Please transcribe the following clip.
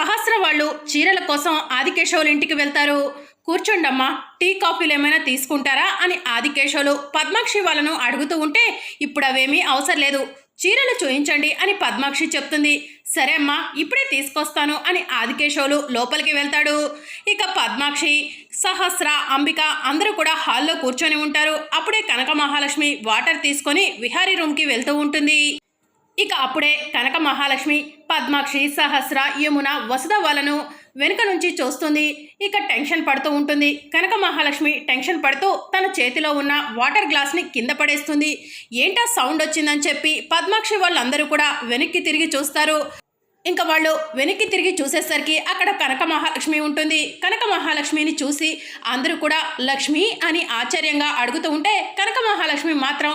సహస్ర వాళ్ళు చీరల కోసం ఆదికేశవుల ఇంటికి వెళ్తారు. కూర్చోండమ్మా టీ కాఫీలు ఏమైనా తీసుకుంటారా అని ఆదికేశవులు పద్మాక్షి వాళ్ళను అడుగుతూ ఉంటే ఇప్పుడు అవేమీ అవసరం లేదు. చీరలు చూయించండి అని పద్మాక్షి చెప్తుంది. సరే అమ్మా ఇప్పుడే తీసుకొస్తాను అని ఆదికేశవులు లోపలికి వెళ్తాడు. ఇక పద్మాక్షి సహస్ర అంబిక అందరూ కూడా హాల్లో కూర్చొని ఉంటారు. అప్పుడే కనక మహాలక్ష్మి వాటర్ తీసుకొని విహారీ రూమ్కి వెళ్తూ ఉంటుంది. ఇక అప్పుడే కనక మహాలక్ష్మి పద్మాక్షి సహస్ర యమున వసుధ వాళ్ళను వెనుక నుంచి చూస్తుంది. ఇక టెన్షన్ పడుతూ ఉంటుంది. కనక మహాలక్ష్మి టెన్షన్ పడుతూ తన చేతిలో ఉన్న వాటర్ గ్లాస్ని కింద పడేస్తుంది. ఏంటా సౌండ్ వచ్చిందని చెప్పి పద్మాక్షి వాళ్ళందరూ కూడా వెనక్కి తిరిగి చూస్తారు. ఇంకా వాళ్ళు వెనక్కి తిరిగి చూసేసరికి అక్కడ కనక మహాలక్ష్మి ఉంటుంది. కనక మహాలక్ష్మిని చూసి అందరూ కూడా లక్ష్మి అని ఆశ్చర్యంగా అడుగుతూ ఉంటే కనక మహాలక్ష్మి మాత్రం